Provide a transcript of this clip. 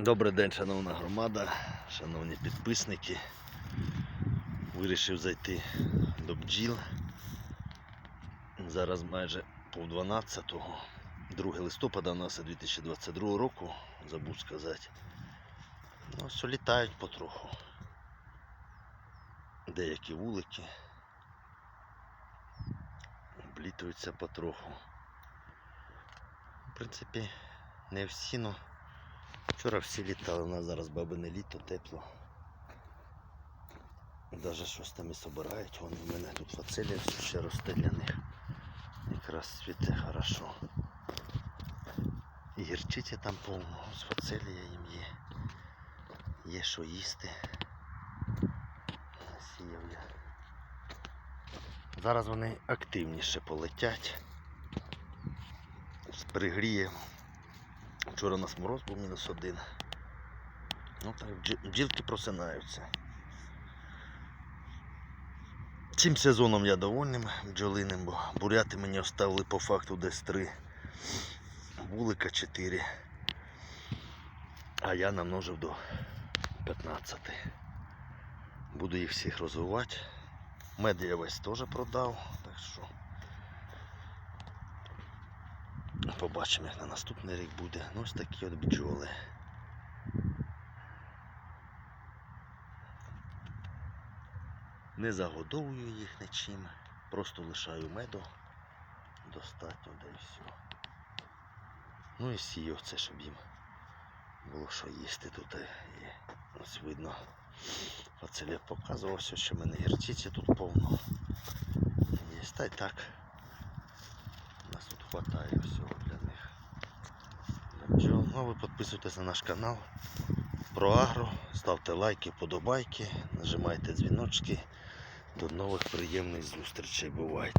Добрий день, шановна громада, шановні підписники. Вирішив зайти до бджіл. Зараз майже пів 12 2 листопада у нас 2022 року, забув сказати. Ну, все літають потроху. Деякі вулики. Облітуються потроху. В принципі, не всі, но Вчора всі літали, у нас зараз бабине літо, тепло. Даже щось там і собирають. Вон у мене тут фацелія все ще росте для них. Якраз світе хорошо. І гірчиця там повно, з фацелія їм є. Є що їсти. Сіяв я. Зараз вони активніше полетять. Пригріє Вчора у нас мороз був мінус один. Ну так, бджі- бджілки просинаються. Цим сезоном я довольним бджолиним, бо буряти мені оставили по факту десь три. Вулика 4. А я намножив до 15. Буду їх всіх розвивати. Мед я весь теж продав, так що Побачимо, як на наступний рік буде. Ну, ось такі от бджоли. Не загодовую їх нічим, просто лишаю меду. Достатньо, да і все. Ну і сію це, щоб їм було що їсти тут. І ось видно, Вацелєв показувався, що в мене гірчиці тут повно. Є, та й так. Хватає всього для них. Ну, ви підписуйтесь на наш канал про агро, ставте лайки, вподобайки, нажимайте дзвіночки. До нових приємних зустрічей. Бувайте!